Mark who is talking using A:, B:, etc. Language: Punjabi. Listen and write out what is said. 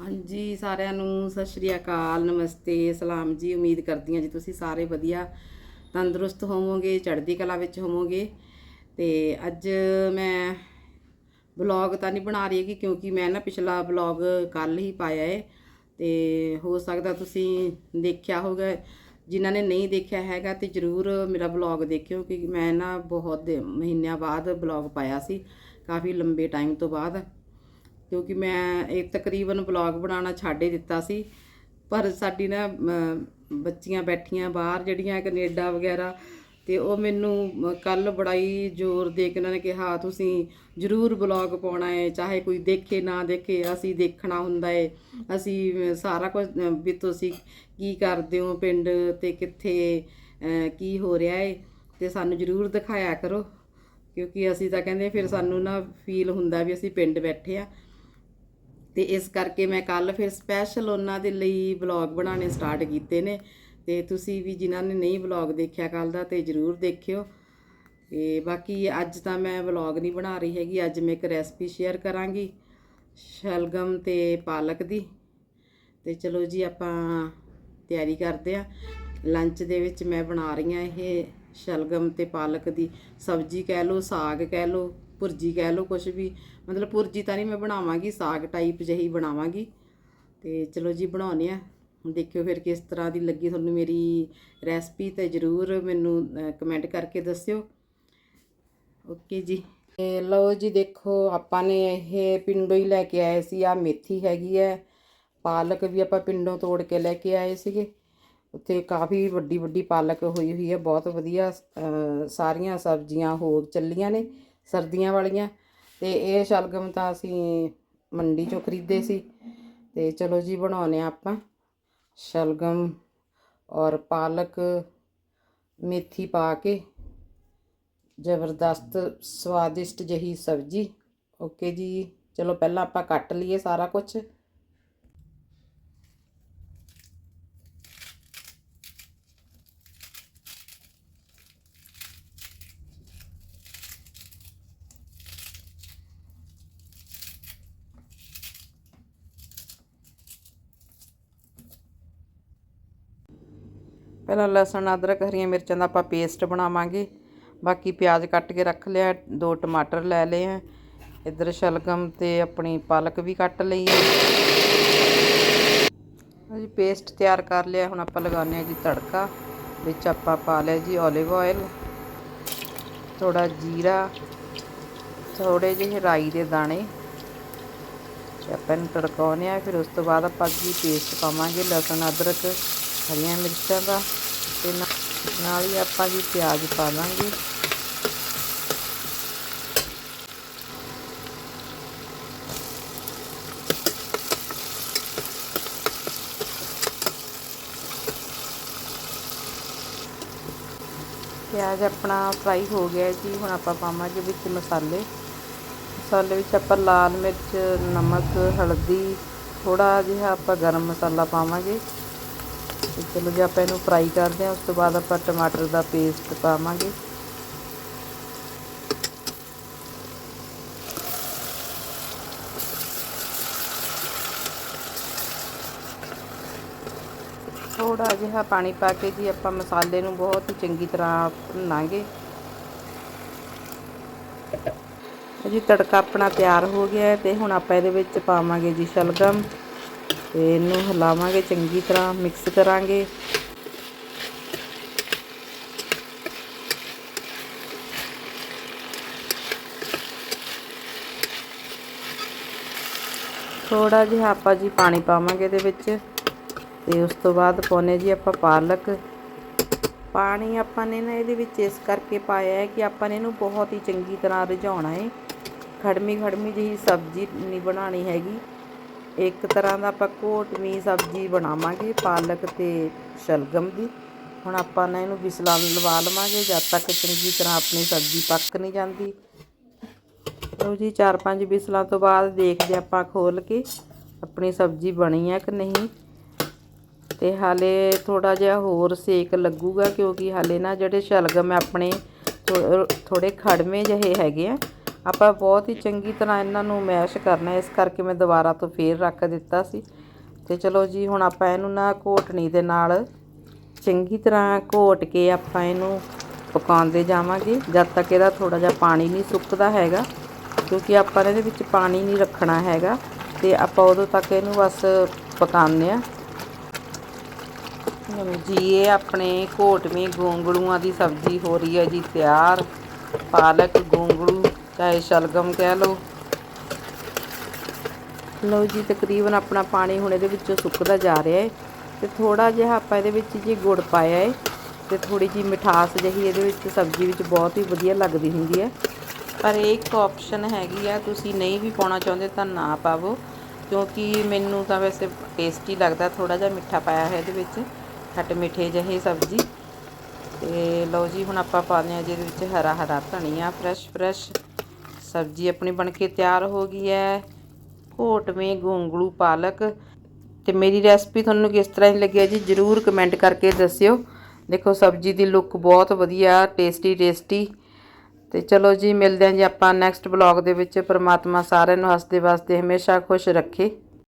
A: ਹਾਂਜੀ, ਸਾਰਿਆਂ ਨੂੰ ਸਤਿ ਸ਼੍ਰੀ ਅਕਾਲ, ਨਮਸਤੇ, ਸਲਾਮ ਜੀ, ਉਮੀਦ ਕਰਦੀ ਹਾਂ ਜੀ ਤੁਸੀਂ ਸਾਰੇ ਵਧੀਆ, ਤੰਦਰੁਸਤ ਹੋਵੋਗੇ, ਚੜ੍ਹਦੀ ਕਲਾ ਵਿੱਚ ਹੋਵੋਗੇ। ਤੇ ਅੱਜ ਮੈਂ ਵਲੌਗ ਤਾਂ ਨਹੀਂ ਬਣਾ ਰਹੀ ਹੈਗੀ ਕਿਉਂਕਿ ਮੈਂ ਨਾ ਪਿਛਲਾ ਵਲੌਗ ਕੱਲ ਹੀ ਪਾਇਆ ਹੈ ਤੇ ਹੋ ਸਕਦਾ ਤੁਸੀਂ ਦੇਖਿਆ ਹੋਗਾ ਜਿਨ੍ਹਾਂ ਨੇ ਨਹੀਂ ਦੇਖਿਆ ਹੈਗਾ ਤੇ ਜਰੂਰ ਮੇਰਾ ਵਲੌਗ ਦੇਖਿਓ ਕਿ ਮੈਂ ਨਾ ਬਹੁਤ ਮਹੀਨਿਆਂ ਬਾਅਦ ਵਲੌਗ ਪਾਇਆ ਸੀ, ਕਾਫੀ ਲੰਬੇ ਟਾਈਮ ਤੋਂ ਬਾਅਦ। ਕਿਉਂਕਿ ਮੈਂ ਇਹ ਤਕਰੀਬਨ ਵਲੌਗ ਬਣਾਉਣਾ ਛੱਡ ਹੀ ਦਿੱਤਾ ਸੀ। ਪਰ ਸਾਡੀ ਨਾ ਬੱਚੀਆਂ ਬੈਠੀਆਂ ਬਾਹਰ ਜਿਹੜੀਆਂ ਕੈਨੇਡਾ ਵਗੈਰਾ, ਤੇ ਉਹ ਮੈਨੂੰ ਕੱਲ ਬੜਾ ਹੀ ਜ਼ੋਰ ਦੇ ਕੇ ਉਹਨਾਂ ਨੇ ਕਿਹਾ, ਤੁਸੀਂ ਜ਼ਰੂਰ ਵਲੌਗ ਪਾਉਣਾ ਹੈ ਚਾਹੇ ਕੋਈ ਦੇਖੇ ਨਾ ਦੇਖੇ, ਅਸੀਂ ਦੇਖਣਾ ਹੁੰਦਾ ਹੈ ਅਸੀਂ ਸਾਰਾ ਕੁਝ ਵੀ ਤੁਸੀਂ ਕੀ ਕਰਦੇ ਹੋ ਪਿੰਡ ਤੇ ਕਿੱਥੇ ਕੀ ਹੋ ਰਿਹਾ ਹੈ ਤੇ ਸਾਨੂੰ ਜ਼ਰੂਰ ਦਿਖਾਇਆ ਕਰੋ। ਕਿਉਂਕਿ ਅਸੀਂ ਤਾਂ ਕਹਿੰਦੇ, ਫਿਰ ਸਾਨੂੰ ਨਾ ਫੀਲ ਹੁੰਦਾ ਵੀ ਅਸੀਂ ਪਿੰਡ ਬੈਠੇ ਆ। ਤੇ ਇਸ ਕਰਕੇ ਮੈਂ ਕੱਲ ਫਿਰ ਸਪੈਸ਼ਲ ਉਹਨਾਂ ਦੇ ਲਈ ਵਲੌਗ ਬਣਾਉਣੇ ਸਟਾਰਟ ਕੀਤੇ ਨੇ। ਤੇ ਤੁਸੀਂ ਵੀ ਜਿਨ੍ਹਾਂ ਨੇ ਨਹੀਂ ਵਲੌਗ ਦੇਖਿਆ ਕੱਲ ਦਾ ਤੇ ਜਰੂਰ ਦੇਖਿਓ। ਤੇ ਬਾਕੀ ਅੱਜ ਤਾਂ ਮੈਂ ਵਲੌਗ ਨਹੀਂ ਬਣਾ ਰਹੀ ਹੈਗੀ, ਅੱਜ ਮੈਂ ਇੱਕ ਰੈਸਪੀ ਸ਼ੇਅਰ ਕਰਾਂਗੀ, ਸ਼ਲਗਮ ਤੇ ਪਾਲਕ ਦੀ। ਤੇ ਚਲੋ ਜੀ ਆਪਾਂ ਤਿਆਰੀ ਕਰਦੇ ਆ ਲੰਚ ਦੇ ਵਿੱਚ ਮੈਂ ਬਣਾ ਰਹੀ ਆ ਇਹ ਸ਼ਲਗਮ ਤੇ ਪਾਲਕ ਦੀ ਸਬਜ਼ੀ ਕਹਿ ਲਓ, ਸਾਗ ਕਹਿ ਲਓ ਭੁਰਜੀ ਕਹਿ ਲਓ ਕੁਝ ਵੀ, ਮਤਲਬ ਭੁਰਜੀ ਤਾਂ ਨਹੀਂ ਮੈਂ ਬਣਾਵਾਂਗੀ, ਸਾਗ ਟਾਈਪ ਜਿਹੀ ਬਣਾਵਾਂਗੀ। ਤੇ ਚਲੋ ਜੀ ਬਣਾਉਨੇ ਆ ਦੇਖਿਓ ਫਿਰ ਕਿਸ ਤਰ੍ਹਾਂ ਦੀ ਲੱਗੀ ਤੁਹਾਨੂੰ ਮੇਰੀ ਰੈਸਪੀ ਤੇ ਜਰੂਰ ਮੈਨੂੰ ਕਮੈਂਟ ਕਰਕੇ ਦੱਸਿਓ। ਓਕੇ ਜੀ। ਤੇ ਲਓ ਜੀ ਦੇਖੋ, ਆਪਾਂ ਨੇ ਇਹ ਪਿੰਡੋਂ ਹੀ ਲੈ ਕੇ ਆਏ ਸੀ ਆ ਮੇਥੀ ਹੈਗੀ ਹੈ। ਪਾਲਕ ਵੀ ਆਪਾਂ ਪਿੰਡੋਂ ਤੋੜ ਕੇ ਲੈ ਕੇ ਆਏ ਸੀਗੇ। ਉੱਥੇ ਕਾਫੀ ਵੱਡੀ ਵੱਡੀ ਪਾਲਕ ਹੋਈ ਹੋਈ ਹੈ, ਬਹੁਤ ਵਧੀਆ ਸਾਰੀਆਂ ਸਬਜ਼ੀਆਂ ਹੋ ਚੱਲੀਆਂ ਨੇ। ਸਰਦੀਆਂ ਵਾਲੀਆਂ ਤੇ ਇਹ ਸ਼ਲਗਮ ਤਾਂ ਅਸੀਂ ਮੰਡੀ ਚੋਂ ਖਰੀਦੇ ਸੀ। ਤੇ ਚਲੋ ਜੀ ਬਣਾਉਨੇ ਆ ਆਪਾਂ ਸ਼ਲਗਮ ਔਰ ਪਾਲਕ, ਮੇਥੀ ਪਾ ਕੇ ਜ਼ਬਰਦਸਤ ਸਵਾਦਿਸ਼ਟ ਜਹੀ ਸਬਜ਼ੀ। ਓਕੇ ਜੀ, ਚਲੋ ਪਹਿਲਾਂ ਆਪਾਂ ਕੱਟ ਲਈਏ ਸਾਰਾ ਕੁਝ ਪਹਿਲਾਂ ਲਸਣ, ਅਦਰਕ, ਹਰੀਆਂ ਮਿਰਚਾਂ ਦਾ ਆਪਾਂ ਪੇਸਟ ਬਣਾਵਾਂਗੇ। ਬਾਕੀ ਪਿਆਜ਼ ਕੱਟ ਕੇ ਰੱਖ ਲਿਆ, ਦੋ ਟਮਾਟਰ ਲੈ ਲਏ ਆ। ਇੱਧਰ ਸ਼ਲਗਮ ਤੇ ਆਪਣੀ ਪਾਲਕ ਵੀ ਕੱਟ ਲਈ ਹੈ ਜੀ ਪੇਸਟ ਤਿਆਰ ਕਰ ਲਿਆ, ਹੁਣ ਆਪਾਂ ਲਗਾਉਂਦੇ ਆ ਜੀ ਤੜਕਾ, ਵਿੱਚ ਆਪਾਂ ਪਾ ਲਿਆ ਜੀ 올ਿਵ ਆਇਲ ਥੋੜਾ ਜੀਰਾ ਥੋੜੇ ਜਿਹੇ ਰਾਈ ਦੇ ਦਾਣੇ। ਤੇ ਆਪਾਂ ਨੂੰ ਤੜਕਾਉਂਦੇ ਆ ਫਿਰ ਉਸ ਤੋਂ ਬਾਅਦ ਆਪਾਂ ਜੀ ਪੇਸਟ ਪਾਵਾਂਗੇ ਲਸਣ, ਅਦਰਕ। ਹਰੀਆਂ ਮਿਰਚਾਂ ਦਾ ਤੇ ਨਾਲ ਹੀ ਆਪਾਂ ਜੀ ਪਿਆਜ਼ ਪਾ ਦਾਂਗੇ। ਪਿਆਜ਼ ਆਪਣਾ ਫਰਾਈ ਹੋ ਗਿਆ ਜੀ, ਹੁਣ ਆਪਾਂ ਪਾਵਾਂਗੇ ਵਿੱਚ ਮਸਾਲੇ। ਮਸਾਲੇ ਵਿੱਚ ਆਪਾਂ ਲਾਲ ਮਿਰਚ, ਨਮਕ, ਹਲਦੀ ਥੋੜਾ ਜਿਹਾ ਆਪਾਂ ਗਰਮ ਮਸਾਲਾ ਪਾਵਾਂਗੇ। ਤੇ ਚਲੋ ਜੇ ਆਪਾਂ ਇਹਨੂੰ ਫਰਾਈ ਕਰਦੇ ਹਾਂ, ਉਸ ਤੋਂ ਬਾਅਦ ਆਪਾਂ ਟਮਾਟਰ ਦਾ ਪੇਸਟ ਪਾਵਾਂਗੇ। ਥੋੜਾ ਜਿਹਾ ਪਾਣੀ ਪਾ ਕੇ ਜੀ ਆਪਾਂ ਮਸਾਲੇ ਨੂੰ ਬਹੁਤ ਹੀ ਚੰਗੀ ਤਰ੍ਹਾਂ ਭੁੰਨਾਂਗੇ। ਜੀ ਤੜਕਾ ਆਪਣਾ ਤਿਆਰ ਹੋ ਗਿਆ ਤੇ ਹੁਣ ਆਪਾਂ ਇਹਦੇ ਵਿੱਚ ਪਾਵਾਂਗੇ ਜੀ ਸ਼ਲਗਮ। ਤੇ ਇਹਨੂੰ ਹਿਲਾਵਾਂਗੇ, ਚੰਗੀ ਤਰ੍ਹਾਂ ਮਿਕਸ ਕਰਾਂਗੇ। ਥੋੜਾ ਜਿਹਾ ਆਪਾਂ ਜੀ ਪਾਣੀ ਪਾਵਾਂਗੇ ਇਹਦੇ ਵਿੱਚ ਤੇ ਉਸ ਤੋਂ ਬਾਅਦ ਪਾਉਨੇ ਜੀ ਆਪਾਂ ਪਾਲਕ। ਪਾਣੀ ਆਪਾਂ ਨੇ ਨਾ ਇਹਦੇ ਵਿੱਚ ਇਸ ਕਰਕੇ ਪਾਇਆ ਹੈ ਕਿ ਆਪਾਂ ਨੇ ਇਹਨੂੰ ਬਹੁਤ ਹੀ ਚੰਗੀ ਤਰ੍ਹਾਂ ਰਿਝਾਉਣਾ ਹੈ। ਖੜਮੀ ਖੜਮੀ ਜਿਹੀ ਸਬਜ਼ੀ ਨਹੀਂ ਬਣਾਣੀ ਹੈਗੀ। ਇੱਕ ਤਰ੍ਹਾਂ ਦਾ ਆਪਾਂ ਘੋਟਵੀਂ ਸਬਜ਼ੀ ਬਣਾਵਾਂਗੇ, ਪਾਲਕ ਤੇ ਸ਼ਲਗਮ ਦੀ। ਹੁਣ ਆਪਾਂ ਨਾ ਇਹਨੂੰ ਵਿਸਲਾਂ ਲਵਾ ਲਵਾਂਗੇ, ਜਦ ਤੱਕ ਚੰਗੀ ਤਰ੍ਹਾਂ ਆਪਣੀ ਸਬਜ਼ੀ ਪੱਕ ਨਹੀਂ ਜਾਂਦੀ। ਲਓ ਜੀ, ਚਾਰ ਪੰਜ ਵਿਸਲਾਂ ਤੋਂ ਬਾਅਦ ਦੇਖਦੇ ਆਪਾਂ ਖੋਲ ਕੇ ਆਪਣੀ ਸਬਜ਼ੀ ਬਣੀ ਹੈ ਕਿ ਨਹੀਂ। ਤੇ ਹਾਲੇ ਥੋੜਾ ਜਿਹਾ ਹੋਰ ਸੇਕ ਲੱਗੂਗਾ, ਕਿਉਂਕਿ ਹਾਲੇ ਨਾ ਜਿਹੜੇ ਸ਼ਲਗਮ ਹੈ ਆਪਣੇ ਥੋੜੇ ਖੜਵੇਂ ਜਿਹੇ ਹੈਗੇ ਆ ਆਪਾਂ ਬਹੁਤ ਹੀ ਚੰਗੀ ਤਰ੍ਹਾਂ ਇਹਨਾਂ ਨੂੰ ਮੈਸ਼ ਕਰਨਾ ਇਸ ਕਰਕੇ ਮੈਂ ਦੁਬਾਰਾ ਤੋਂ ਫੇਰ ਰੱਖ ਦਿੱਤਾ ਸੀ। ਤੇ ਚਲੋ ਜੀ, ਹੁਣ ਆਪਾਂ ਇਹਨੂੰ ਨਾ ਘੋਟਣੀ ਦੇ ਨਾਲ ਚੰਗੀ ਤਰ੍ਹਾਂ ਘੋਟ ਕੇ ਆਪਾਂ ਇਹਨੂੰ ਪਕਾਉਂਦੇ ਜਾਵਾਂਗੇ। ਜਦ ਤੱਕ ਇਹਦਾ ਥੋੜਾ ਜਿਹਾ ਪਾਣੀ ਨਹੀਂ ਸੁੱਕਦਾ ਹੈਗਾ, ਕਿਉਂਕਿ ਆਪਾਂ ਇਹਦੇ ਵਿੱਚ ਪਾਣੀ ਨਹੀਂ ਰੱਖਣਾ ਹੈਗਾ ਤੇ ਆਪਾਂ ਉਦੋਂ ਤੱਕ ਇਹਨੂੰ ਬਸ ਪਕਾਉਂਦੇ ਆ ਜੀ, ਇਹ ਆਪਣੇ ਘੋਟਵੇਂ ਗੋਂਗਲੂਆਂ ਦੀ ਸਬਜ਼ੀ ਹੋ ਰਹੀ ਹੈ ਜੀ, ਤਿਆਰ। ਪਾਲਕ, ਗੋਂਗਲੂ। ਚਾਹੇ ਸ਼ਲਗਮ ਕਹਿ ਲਓ। ਲਓ ਜੀ, ਤਕਰੀਬਨ ਆਪਣਾ ਪਾਣੀ ਹੁਣ ਇਹਦੇ ਵਿੱਚੋਂ ਸੁੱਕਦਾ ਜਾ ਰਿਹਾ ਹੈ ਤੇ ਥੋੜਾ ਜਿਹਾ ਆਪਾਂ ਇਹਦੇ ਵਿੱਚ ਜੀ ਗੁੜ ਪਾਇਆ ਹੈ ਤੇ ਥੋੜੀ ਜੀ ਮਿਠਾਸ ਜਿਹੀ ਇਹਦੇ ਵਿੱਚ ਸਬਜ਼ੀ ਵਿੱਚ ਬਹੁਤ ਹੀ ਵਧੀਆ ਲੱਗਦੀ ਹੁੰਦੀ ਹੈ ਪਰ ਇਹ ਇੱਕ ਆਪਸ਼ਨ ਹੈਗੀ ਆ, ਤੁਸੀਂ ਨਹੀਂ ਵੀ ਪਾਉਣਾ ਚਾਹੁੰਦੇ ਤਾਂ ਨਾ ਪਾਵੋ। ਕਿਉਂਕਿ ਮੈਨੂੰ ਤਾਂ ਵੈਸੇ ਟੇਸਟੀ ਲੱਗਦਾ ਥੋੜਾ ਜਿਹਾ ਮਿੱਠਾ ਪਾਇਆ ਹੈ ਇਹਦੇ ਵਿੱਚ, ਖੱਟ ਮਿੱਠੇ ਜਿਹੇ ਸਬਜ਼ੀ। ਤੇ ਲਓ ਜੀ, ਹੁਣ ਆਪਾਂ ਪਾਉਂਦੇ ਹਾਂ ਜਿਹਦੇ ਵਿੱਚ ਹਰਾ ਹਰਾ ਧਨੀਆ ਫਰੈਸ਼ ਫਰੈਸ਼ ਸਬਜ਼ੀ ਆਪਣੀ ਬਣ ਕੇ ਤਿਆਰ ਹੋ ਗਈ ਹੈ। ਘੋਟਵੇਂ ਗੋਂਗਲੂ ਪਾਲਕ। ਤੇ ਮੇਰੀ ਰੈਸਪੀ ਤੁਹਾਨੂੰ ਕਿਸ ਤਰ੍ਹਾਂ ਦੀ ਲੱਗੀ ਜੀ, ਜਰੂਰ ਕਮੈਂਟ ਕਰਕੇ ਦੱਸਿਓ। ਦੇਖੋ, ਸਬਜ਼ੀ ਦੀ ਲੁੱਕ ਬਹੁਤ ਵਧੀਆ ਟੇਸਟੀ ਟੇਸਟੀ ਤੇ ਚਲੋ ਜੀ, ਮਿਲਦੇ ਹਾਂ ਜੀ ਆਪਾਂ ਨੈਕਸਟ ਬਲੌਗ ਦੇ ਵਿੱਚ। ਪ੍ਰਮਾਤਮਾ ਸਾਰਿਆਂ ਨੂੰ ਹੱਸਦੇ ਵਸਦੇ ਹਮੇਸ਼ਾ ਖੁਸ਼ ਰੱਖੇ।